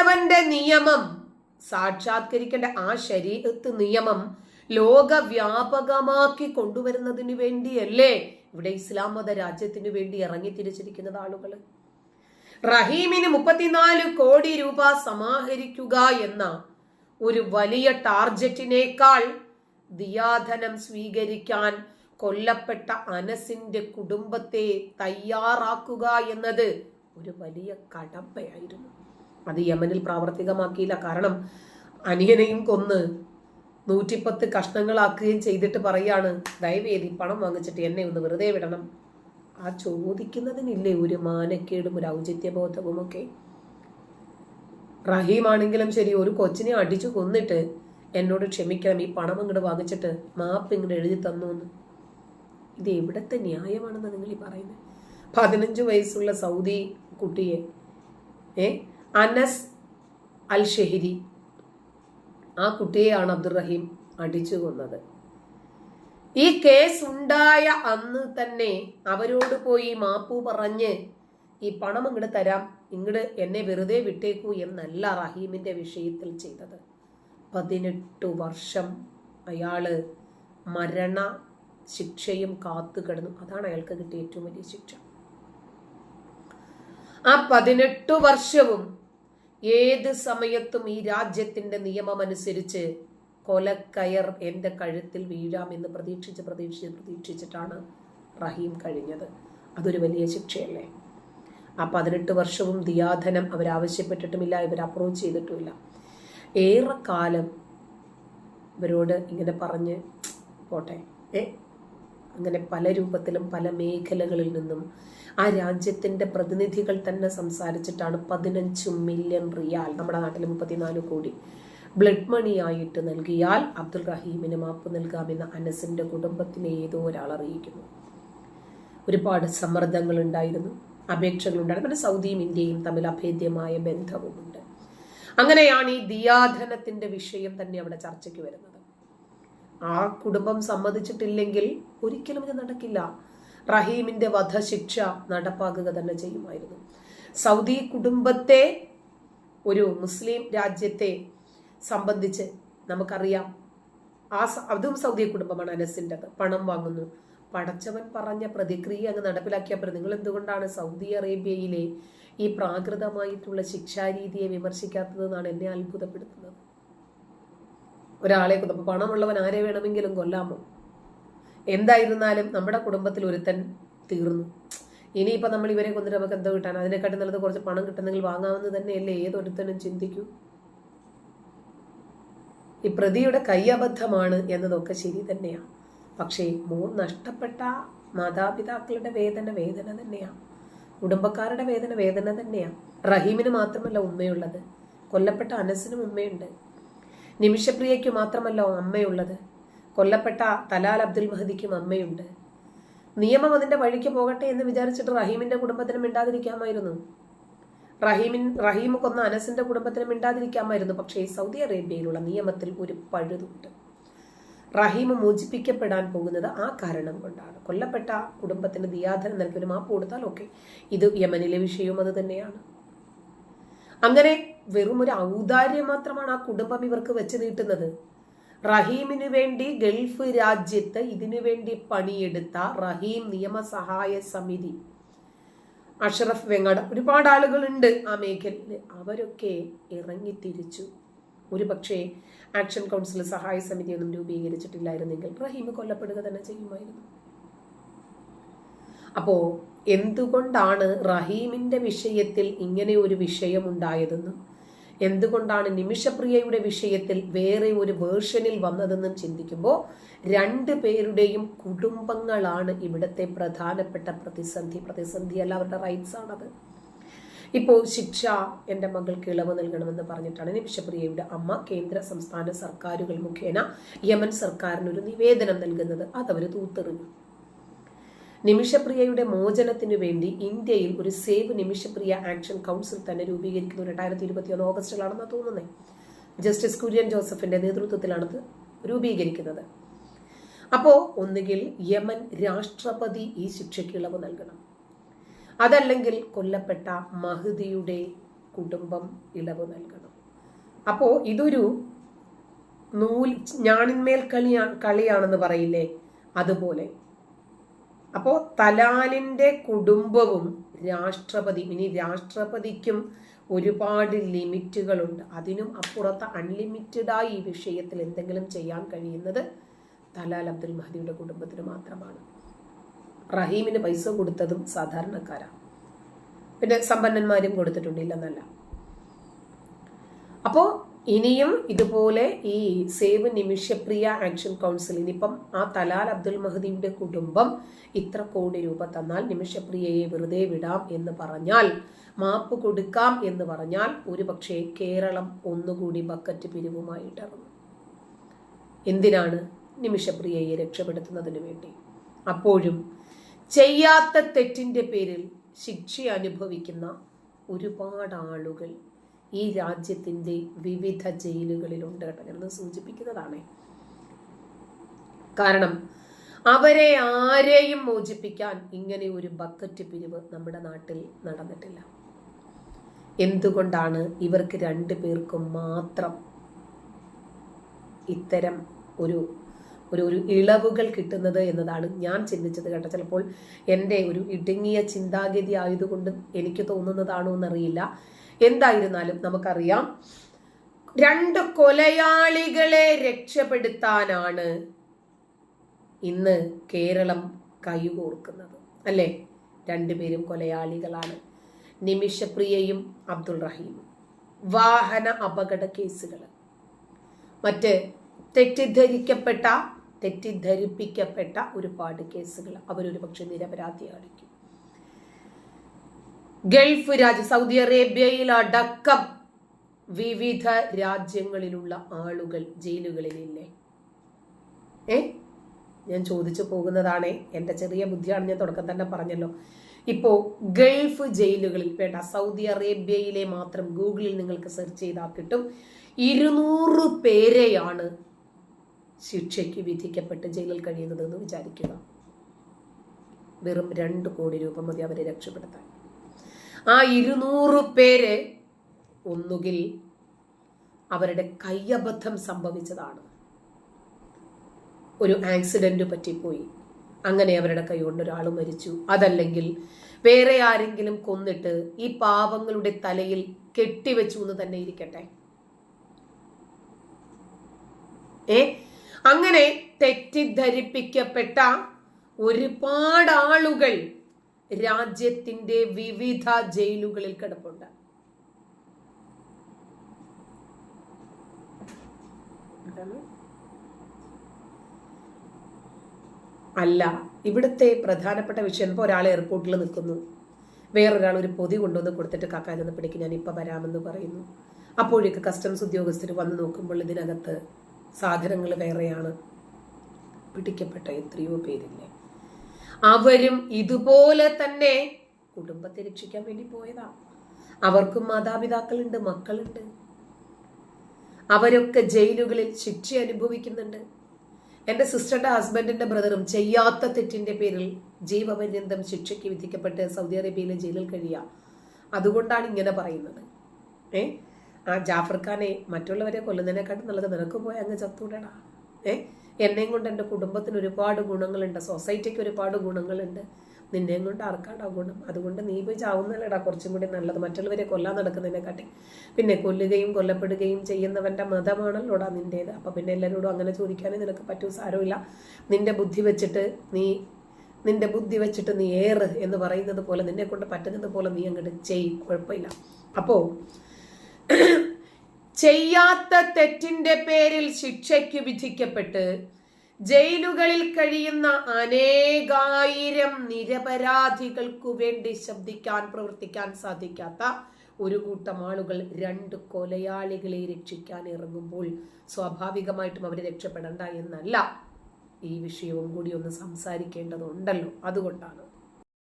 പടച്ചവന്റെ നിയമം. സാക്ഷാത്കരിക്കേണ്ട ആ ശരീരത്ത് നിയമം ലോകവ്യാപകമാക്കി കൊണ്ടുവരുന്നതിന് വേണ്ടിയല്ലേ? ഇവിടെ ഇസ്ലാം മത രാജ്യത്തിന് വേണ്ടി ഇറങ്ങി തിരിച്ചിരിക്കുന്നത് ആളുകൾ റഹീമിന് മുപ്പത്തിനാല് കോടി രൂപ സമാഹരിക്കുക എന്ന ഒരു വലിയ ടാർജറ്റിനേക്കാൾ ദിയാധനം സ്വീകരിക്കാൻ കൊല്ലപ്പെട്ട അനസിന്റെ കുടുംബത്തെ തയ്യാറാക്കുക എന്നത് ഒരു വലിയ കടമ്പയായിരുന്നു. അത് യമനിൽ പ്രാവർത്തികമാക്കിയില്ല. കാരണം അനിയനെയും കൊന്ന് നൂറ്റിപ്പത്ത് കഷ്ണങ്ങളാക്കുകയും ചെയ്തിട്ട് പറയാണ് ദയവേദി പണം വാങ്ങിച്ചിട്ട് എന്നെ ഒന്ന് വെറുതെ വിടണം. ആ ചോദിക്കുന്നതിനില്ലേ ഒരു മാനക്കേടും ഒരു ഔചിത്യബോധവും ഒക്കെ? റഹീമാണെങ്കിലും ശരി ഒരു കൊച്ചിനെ അടിച്ചു കൊന്നിട്ട് എന്നോട് ക്ഷമിക്കണം ഈ പണം ഇങ്ങോട്ട് വാങ്ങിച്ചിട്ട് മാപ്പ് ഇങ്ങോട്ട് എഴുതി തന്നു എന്ന് ഇത് എവിടത്തെ ന്യായമാണെന്ന് നിങ്ങൾ ഈ പറയുന്നത് പതിനഞ്ച് വയസ്സുള്ള സൗദി കുട്ടിയെ ഏ? അനസ് അൽ ഷെഹിരി ആ കുട്ടിയെയാണ് അബ്ദുറഹീം അടിച്ചു കൊന്നത്. ഈ കേസ് ഉണ്ടായ അന്ന് തന്നെ അവരോട് പോയി മാപ്പു പറഞ്ഞ് ഈ പണം ഇങ്ങോട്ട് തരാം ഇങ്ങോട്ട് എന്നെ വെറുതെ വിട്ടേക്കൂ എന്നല്ല റഹീമിന്റെ വിഷയത്തിൽ ചെയ്തത്. പതിനെട്ട് വർഷം അയാൾ മരണ ശിക്ഷയും കാത്തു കിടന്നു. അതാണ് അയാൾക്ക് കിട്ടിയ ഏറ്റവും വലിയ ശിക്ഷ. ആ പതിനെട്ട് വർഷവും ഏത് സമയത്തും ഈ രാജ്യത്തിന്റെ നിയമമനുസരിച്ച് കൊലക്കയർ എന്റെ കഴുത്തിൽ വീഴാമെന്ന് പ്രതീക്ഷിച്ച് പ്രതീക്ഷിച്ച് പ്രതീക്ഷിച്ചിട്ടാണ് റഹീം കഴിഞ്ഞത്. അതൊരു വലിയ ശിക്ഷയല്ലേ? ആ പതിനെട്ട് വർഷവും ദിയാധനം അവരാവശ്യപ്പെട്ടിട്ടുമില്ല ഇവർ അപ്രോച്ച് ചെയ്തിട്ടുമില്ല. ഏറെക്കാലം ഇവരോട് ഇങ്ങനെ പറഞ്ഞ് പോട്ടെ. ഏ? അങ്ങനെ പല രൂപത്തിലും പല മേഖലകളിൽ നിന്നും ആ രാജ്യത്തിന്റെ പ്രതിനിധികൾ തന്നെ സംസാരിച്ചിട്ടാണ് പതിനഞ്ച് മില്യൺ റിയാൽ നമ്മുടെ നാട്ടിൽ മുപ്പത്തിനാല് കോടി ബ്ലഡ് മണി ആയിട്ട് നൽകിയാൽ അബ്ദുൾ റഹീമിന് മാപ്പ് നൽകാമെന്ന് അനസിന്റെ കുടുംബത്തിന് ഏതോ ഒരാൾ അറിയിക്കുന്നു. ഒരുപാട് സമ്മർദ്ദങ്ങൾ ഉണ്ടായിരുന്നു. അപേക്ഷകൾ ഉണ്ടായിരുന്നു. പിന്നെ സൗദിയും ഇന്ത്യയും തമ്മിൽ അഭേദ്യമായ ബന്ധവുമുണ്ട്. അങ്ങനെയാണ് ഈ ദിയാധനത്തിന്റെ വിഷയം തന്നെ അവിടെ ചർച്ചയ്ക്ക് വരുന്നത്. ആ കുടുംബം സമ്മതിച്ചിട്ടില്ലെങ്കിൽ ഒരിക്കലും ഇത് നടക്കില്ല. റഹീമിന്റെ വധശിക്ഷ നടപ്പാക്കുക തന്നെ ചെയ്യുമായിരുന്നു. സൗദി കുടുംബത്തെ ഒരു മുസ്ലിം രാജ്യത്തെ സംബന്ധിച്ച് നമുക്കറിയാം. ആ അതും സൗദി കുടുംബമാണ് അനസിന്റെ പണം വാങ്ങുന്നു. പടച്ചവൻ പറഞ്ഞ പ്രതിക്രിയ അങ്ങ് നടപ്പിലാക്കിയപ്പോൾ നിങ്ങൾ എന്തുകൊണ്ടാണ് സൗദി അറേബ്യയിലെ ഈ പ്രാകൃതമായിട്ടുള്ള ശിക്ഷാരീതിയെ വിമർശിക്കാത്തതെന്നാണ് എന്നെ അത്ഭുതപ്പെടുത്തുന്നത്? ഒരാളെ കൊന്നപ്പോൾ പണമുള്ളവൻ ആരെ വേണമെങ്കിലും കൊല്ലാമോ? എന്തായിരുന്നാലും നമ്മുടെ കുടുംബത്തിൽ ഒരുത്തൻ തീർന്നു. ഇനിയിപ്പോൾ നമ്മൾ ഇവരെ കൊന്നിട്ട് നമുക്ക് എന്തോ കിട്ടാൻ? അതിനെക്കാട്ടും നല്ലത് കുറച്ച് പണം കിട്ടുന്നെങ്കിൽ വാങ്ങാമെന്ന് തന്നെയല്ലേ? ഏതൊരുത്തനും ചിന്തിക്കൂ. ഈ പ്രതിയുടെ കൈയബദ്ധമാണ് എന്നതൊക്കെ ശരി തന്നെയാണ് പക്ഷേ മോൻ നഷ്ടപ്പെട്ട മാതാപിതാക്കളുടെ വേദന വേദന തന്നെയാണ് കുടുംബക്കാരുടെ വേദന വേദന തന്നെയാണ് റഹീമിന് മാത്രമല്ല ഉമ്മയുള്ളത്. കൊല്ലപ്പെട്ട അനസിനും ഉമ്മയുണ്ട്. നിമിഷപ്രിയയ്ക്ക് മാത്രമല്ല അമ്മയുള്ളത്. കൊല്ലപ്പെട്ട തലാൽ അബ്ദുൽ മഹദിക്കും അമ്മയുണ്ട്. നിയമം അതിന്റെ വഴിക്ക് പോകട്ടെ എന്ന് വിചാരിച്ചിട്ട് റഹീമിന്റെ കുടുംബത്തിന് മിണ്ടാതിരിക്കാമായിരുന്നു. റഹീമിൻ റഹീം കൊന്ന അനസിന്റെ കുടുംബത്തിന് മിണ്ടാതിരിക്കാമായിരുന്നു. പക്ഷേ സൗദി അറേബ്യയിലുള്ള നിയമത്തിൽ ഒരു പഴുതുണ്ട്. റഹീം മോചിപ്പിക്കപ്പെടാൻ പോകുന്നത് ആ കാരണം കൊണ്ടാണ്. കൊല്ലപ്പെട്ട കുടുംബത്തിന് ദിയാധനം നൽകി ഒരു മാപ്പ് കൊടുത്താൽ ഓക്കെ. ഇത് യമനിലെ വിഷയവും അത് തന്നെയാണ്. അങ്ങനെ വെറും ഒരു ഔദാര്യം മാത്രമാണ് ആ കുടുംബം ഇവർക്ക് വെച്ച് നീട്ടുന്നത്. റഹീമിനു വേണ്ടി ഗൾഫ് രാജ്യത്ത് ഇതിനു വേണ്ടി പണിയെടുത്ത റഹീം നിയമസഹായ സമിതി. അഷറഫ് വെങ്ങാട് ഒരുപാട് ആളുകളുണ്ട് ആ മേഖലയിൽ അവരൊക്കെ ഇറങ്ങി തിരിച്ചു ഒരു പക്ഷേ ആക്ഷൻ കൗൺസിൽ സഹായ സമിതി ഒന്നും രൂപീകരിച്ചിട്ടില്ലായിരുന്നെങ്കിൽ റഹീം കൊല്ലപ്പെടുക തന്നെ ചെയ്യുമായിരുന്നു. അപ്പോ എന്തുകൊണ്ടാണ് റഹീമിന്റെ വിഷയത്തിൽ ഇങ്ങനെ ഒരു വിഷയം ഉണ്ടായതെന്നും എന്തുകൊണ്ടാണ് നിമിഷപ്രിയയുടെ വിഷയത്തിൽ വേറെ ഒരു വേർഷനിൽ വന്നതെന്നും ചിന്തിക്കുമ്പോൾ രണ്ട് പേരുടെയും കുടുംബങ്ങളാണ് ഇവിടുത്തെ പ്രധാനപ്പെട്ട പ്രതിസന്ധി. പ്രതിസന്ധി അല്ല അവരുടെ റൈറ്റ്സ് ആണത്. ഇപ്പോൾ ശിക്ഷ എന്റെ മകൾക്ക് ഇളവ് നൽകണമെന്ന് പറഞ്ഞിട്ടാണ് നിമിഷപ്രിയയുടെ അമ്മ കേന്ദ്ര സംസ്ഥാന സർക്കാരുകൾ മുഖേന യമൻ സർക്കാരിനൊരു നിവേദനം നൽകുന്നത്. അതവർ തൂത്തെറിഞ്ഞു. നിമിഷപ്രിയയുടെ മോചനത്തിനു വേണ്ടി ഇന്ത്യയിൽ ഒരു സേവ് നിമിഷപ്രിയ ആക്ഷൻ കൗൺസിൽ തന്നെ രൂപീകരിക്കുന്നു രണ്ടായിരത്തി ഇരുപത്തിയൊന്ന് ഓഗസ്റ്റിലാണെന്ന് തോന്നുന്നത് ജസ്റ്റിസ് കുര്യൻ ജോസഫിന്റെ നേതൃത്വത്തിലാണത് രൂപീകരിക്കുന്നത്. അപ്പോ ഒന്നുകിൽ യമൻ രാഷ്ട്രപതി ഈ ശിക്ഷയ്ക്ക് ഇളവ് നൽകണം. അതല്ലെങ്കിൽ കൊല്ലപ്പെട്ട മഹദിയുടെ കുടുംബം ഇളവ് നൽകണം. അപ്പോൾ ഇതൊരു നൂൽ ഞാണിന്മേൽ കളിയാ കളിയാണെന്ന് പറയില്ലേ? അതുപോലെ അപ്പോൾ തലാലിന്റെ കുടുംബവും രാഷ്ട്രപതി ഇനി രാഷ്ട്രപതിക്കും ഒരുപാട് ലിമിറ്റുകളുണ്ട്. അതിനും അപ്പുറത്ത് അൺലിമിറ്റഡായി ഈ വിഷയത്തിൽ എന്തെങ്കിലും ചെയ്യാൻ കഴിയുന്നത് തലാൽ അബ്ദുൽ മഹദിയുടെ കുടുംബത്തിന് മാത്രമാണ്. റഹീമിന് പൈസ കൊടുത്തതും സാധാരണക്കാരാണ്. പിന്നെ സമ്പന്നന്മാരും കൊടുത്തിട്ടുണ്ട് ഇല്ലെന്നല്ല. അപ്പോൾ ഇനിയും ഇതുപോലെ ഈ സേവ് നിമിഷപ്രിയ ആക്ഷൻ കൗൺസിൽ ഇനിയിപ്പം ആ തലാൽ അബ്ദുൽ മഹദിയുടെ കുടുംബം ഇത്ര കോടി രൂപ തന്നാൽ നിമിഷപ്രിയയെ വെറുതെ വിടാം എന്ന് പറഞ്ഞാൽ മാപ്പ് കൊടുക്കാം എന്ന് പറഞ്ഞാൽ ഒരുപക്ഷെ കേരളം ഒന്നുകൂടി ബക്കറ്റ് പിരിവുമായിട്ടിറങ്ങും എന്തിനാണ് നിമിഷപ്രിയയെ രക്ഷപ്പെടുത്തുന്നതിന് വേണ്ടി? അപ്പോഴും ചെയ്യാത്ത തെറ്റിന്റെ പേരിൽ ശിക്ഷ അനുഭവിക്കുന്ന ഒരുപാട് ആളുകൾ ഈ രാജ്യത്തിന്റെ വിവിധ ജയിലുകളിലുണ്ട് കേട്ടോ. ഞാനത് സൂചിപ്പിക്കുന്നതാണ്. കാരണം അവരെ ആരെയും മോചിപ്പിക്കാൻ ഇങ്ങനെ ഒരു ബക്കറ്റ് പിരിവ് നമ്മുടെ നാട്ടിൽ നടന്നിട്ടില്ല. എന്തുകൊണ്ടാണ് ഇവർക്ക് രണ്ടു പേർക്കും മാത്രം ഇത്തരം ഒരു ഒരു ഒരു ഇളവുകൾ കിട്ടുന്നത് എന്നതാണ് ഞാൻ ചിന്തിച്ചത് കേട്ടോ. ചിലപ്പോൾ എന്റെ ഒരു ഇടുങ്ങിയ ചിന്താഗതി ആയതുകൊണ്ട് എനിക്ക് തോന്നുന്നതാണോ എന്നറിയില്ല. എന്തായിരുന്നാലും നമുക്കറിയാം രണ്ട് കൊലയാളികളെ രക്ഷപ്പെടുത്താനാണ് ഇന്ന് കേരളം കൈകോർക്കുന്നത്. അല്ലേ? രണ്ടുപേരും കൊലയാളികളാണ്. നിമിഷപ്രിയയും അബ്ദുൾ റഹീമും. വാഹന അപകട കേസുകൾ മറ്റ് തെറ്റിദ്ധരിക്കപ്പെട്ട തെറ്റിദ്ധരിപ്പിക്കപ്പെട്ട ഒരുപാട് കേസുകൾ അവരൊരു പക്ഷെ നിരപരാധിയായിരിക്കും. ഗൾഫ് രാജ്യം സൗദി അറേബ്യയിൽ അടക്കം വിവിധ രാജ്യങ്ങളിലുള്ള ആളുകൾ ജയിലുകളിലില്ലേ? ഏ? ഞാൻ ചോദിച്ചു പോകുന്നതാണ്. എന്റെ ചെറിയ ബുദ്ധിയാണ് ഞാൻ തുടക്കം തന്നെ പറഞ്ഞല്ലോ. ഇപ്പോൾ ഗൾഫ് ജയിലുകളിൽ വേണ്ട സൗദി അറേബ്യയിലെ മാത്രം ഗൂഗിളിൽ നിങ്ങൾക്ക് സെർച്ച് ചെയ്താൽ കിട്ടും. ഇരുന്നൂറ് പേരെയാണ് ശിക്ഷയ്ക്ക് വിധിക്കപ്പെട്ട് ജയിലിൽ കഴിയുന്നതെന്ന് വിചാരിക്കുക. വെറും രണ്ട് കോടി രൂപ മതി അവരെ രക്ഷപ്പെടുത്താൻ. ആ ഇരുന്നൂറ് പേര് ഒന്നുകിൽ അവരുടെ കയ്യബദ്ധം സംഭവിച്ചതാണ്. ഒരു ആക്സിഡന്റ് പറ്റിപ്പോയി. അങ്ങനെ അവരുടെ കൈകൊണ്ട് ഒരാൾ മരിച്ചു. അതല്ലെങ്കിൽ വേറെ ആരെങ്കിലും കൊന്നിട്ട് ഈ പാവങ്ങളുടെ തലയിൽ കെട്ടിവെച്ചു എന്ന് തന്നെ ഇരിക്കട്ടെ. ഏ? അങ്ങനെ തെറ്റിദ്ധരിപ്പിക്കപ്പെട്ട ഒരുപാട് ആളുകൾ രാജ്യത്തിന്റെ വിവിധ ജയിലുകളിൽ കിടപ്പുണ്ട്. അല്ല ഇവിടുത്തെ പ്രധാനപ്പെട്ട വിഷയം ഇപ്പോൾ ഒരാൾ എയർപോർട്ടിൽ നിൽക്കുന്നു. വേറൊരാൾ ഒരു പൊതി കൊണ്ടുവന്ന് കൊടുത്തിട്ട് കാക്ക നിന്ന് പിടിക്ക് ഞാൻ ഇപ്പം വരാമെന്ന് പറയുന്നു. അപ്പോഴേക്ക് കസ്റ്റംസ് ഉദ്യോഗസ്ഥർ വന്ന് നോക്കുമ്പോൾ ഇതിനകത്ത് സാധനങ്ങൾ വേറെയാണ്. പിടിക്കപ്പെട്ട എത്രയോ പേരില്ലേ? അവരും ഇതുപോലെ തന്നെ കുടുംബത്തെ രക്ഷിക്കാൻ വേണ്ടി പോയതാ. അവർക്കും മാതാപിതാക്കളുണ്ട് മക്കളുണ്ട്. അവരൊക്കെ ജയിലുകളിൽ ശിക്ഷ അനുഭവിക്കുന്നുണ്ട്. എന്റെ സിസ്റ്ററിന്റെ ഹസ്ബൻഡിന്റെ ബ്രദറും ചെയ്യാത്ത തെറ്റിന്റെ പേരിൽ ജീവപര്യന്തം ശിക്ഷയ്ക്ക് വിധിക്കപ്പെട്ട് സൗദി അറേബ്യയിലെ ജയിലിൽ കഴിയുക അതുകൊണ്ടാണ് ഇങ്ങനെ പറയുന്നത്. ഏ? ആ ജാഫർ ഖാനെ മറ്റുള്ളവരെ കൊല്ലുന്നതിനെക്കാട്ടും നല്ലത് നിനക്ക് പോയി അങ്ങ് ചത്തൂടടാ ഏ? എന്നെയും കൊണ്ട് എന്റെ കുടുംബത്തിന് ഒരുപാട് ഗുണങ്ങളുണ്ട്. സൊസൈറ്റിക്ക് ഒരുപാട് ഗുണങ്ങളുണ്ട്. നിന്നെയും കൊണ്ട് ആർക്കാടാ ഗുണം? അതുകൊണ്ട് നീ പോയി ചാവുന്നല്ലടാ കുറച്ചും കൂടി നല്ലത്. മറ്റുള്ളവരെ കൊല്ലാൻ നടക്കുന്നതിനെക്കാട്ടി. പിന്നെ കൊല്ലുകയും കൊല്ലപ്പെടുകയും ചെയ്യുന്നവന്റെ മതമാണല്ലോടാ നിന്റേത്. അപ്പം പിന്നെ എല്ലാവരോടും അങ്ങനെ ചോദിക്കാനേ നിനക്ക് പറ്റൂ സാരമില്ല. നിന്റെ ബുദ്ധി വെച്ചിട്ട് നീ നിന്റെ ബുദ്ധി വെച്ചിട്ട് നീ ഏറ് എന്ന് പറയുന്നത് പോലെ നിന്നെ കൊണ്ട് പറ്റുന്നത് പോലെ നീ അങ്ങോട്ട് ചെയ് കുഴപ്പമില്ല. അപ്പോ ചെയ്യാത്ത തെറ്റിന്റെ പേരിൽ ശിക്ഷയ്ക്ക് വിധിക്കപ്പെട്ട് ജയിലുകളിൽ കഴിയുന്ന അനേകായിരം നിരപരാധികൾക്കു വേണ്ടി ശബ്ദിക്കാൻ പ്രവർത്തിക്കാൻ സാധിക്കാത്ത ഒരു കൂട്ടം ആളുകൾ രണ്ട് കൊലയാളികളെ രക്ഷിക്കാൻ ഇറങ്ങുമ്പോൾ സ്വാഭാവികമായിട്ടും അവർ രക്ഷപ്പെടണ്ട എന്നല്ല. ഈ വിഷയവും കൂടി ഒന്ന് സംസാരിക്കേണ്ടതുണ്ടല്ലോ. അതുകൊണ്ടാണ്.